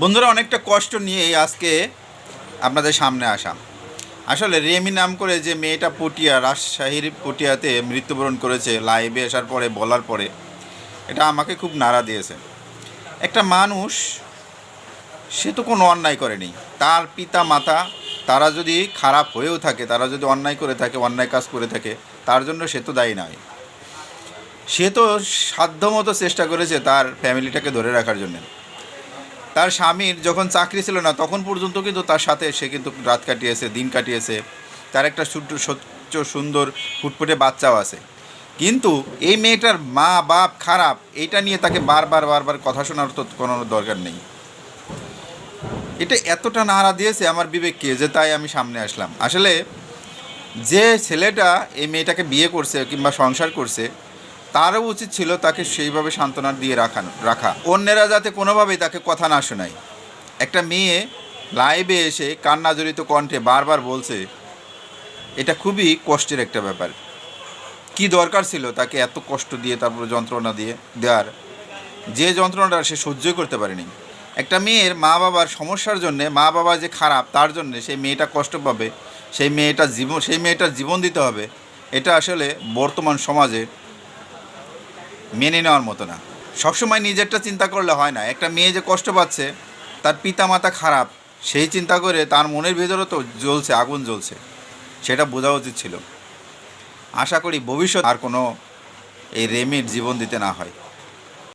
বন্ধুরা, অনেকটা কষ্ট নিয়ে আজকে আপনাদের সামনে আসা। আসলে রেমি নাম করে যে মেয়েটা পটিয়া, রাজশাহীর পটিয়াতে মৃত্যুবরণ করেছে, লাইভে আসার পরে, বলার পরে, এটা আমাকে খুব নাড়া দিয়েছে। একটা মানুষ, সে তো কোনো অন্যায় করেনি। তার পিতা মাতা তারা যদি খারাপ হয়েও থাকে, তারা যদি অন্যায় করে থাকে, অন্যায় কাজ করে থাকে, তার জন্য সে তো দায়ী নয়। সে তো সাধ্যমতো চেষ্টা করেছে তার ফ্যামিলিটাকে ধরে রাখার জন্য। তার স্বামীর যখন চাকরি ছিল না, তখন পর্যন্ত কিন্তু তার সাথে সে কিন্তু রাত কাটিয়েছে, দিন কাটিয়েছে। তার একটা স্বচ্ছ, সুন্দর ফুটফুটে বাচ্চাও আছে। কিন্তু এই মেয়েটার মা, বাপ খারাপ এইটা নিয়ে তাকে বারবার বারবার কথা শোনার তো কোনো দরকার নেই। এটা এতটা নাড়া দিয়েছে আমার বিবেককে যে তাই আমি সামনে আসলাম। আসলে যে ছেলেটা এই মেয়েটাকে বিয়ে করছে কিংবা সংসার করছে তারও উচিত ছিল তাকে সেইভাবে সান্ত্বনা দিয়ে রাখানো, রাখা। অন্যেরা যাতে কোনোভাবেই তাকে কথা না শোনায়। একটা মেয়ে লাইভে এসে কান্না জড়িত কণ্ঠে বারবার বলছে, এটা খুবই কষ্টের একটা ব্যাপার। কি দরকার ছিল তাকে এত কষ্ট দিয়ে, তারপর যন্ত্রণা দিয়ে দেওয়ার? যে যন্ত্রণাটা সে সহ্যই করতে পারেনি। একটা মেয়ের মা বাবার সমস্যার জন্যে মা বাবা যে খারাপ, তার জন্যে সেই মেয়েটা কষ্ট পাবে, সেই মেয়েটার জীবন সেই মেয়েটার জীবন দিতে হবে। এটা আসলে বর্তমান সমাজে মেনে নেওয়ার মতো না। সবসময় নিজেরটা চিন্তা করলে হয় না। একটা মেয়ে যে কষ্ট পাচ্ছে, তার পিতা মাতা খারাপ, সেই চিন্তা করে তার মনের ভেতরে তো জ্বলছে, আগুন জ্বলছে। সেটা বোঝা উচিত ছিল। আশা করি ভবিষ্যৎ আর কোনো এই রেমির জীবন দিতে না হয়।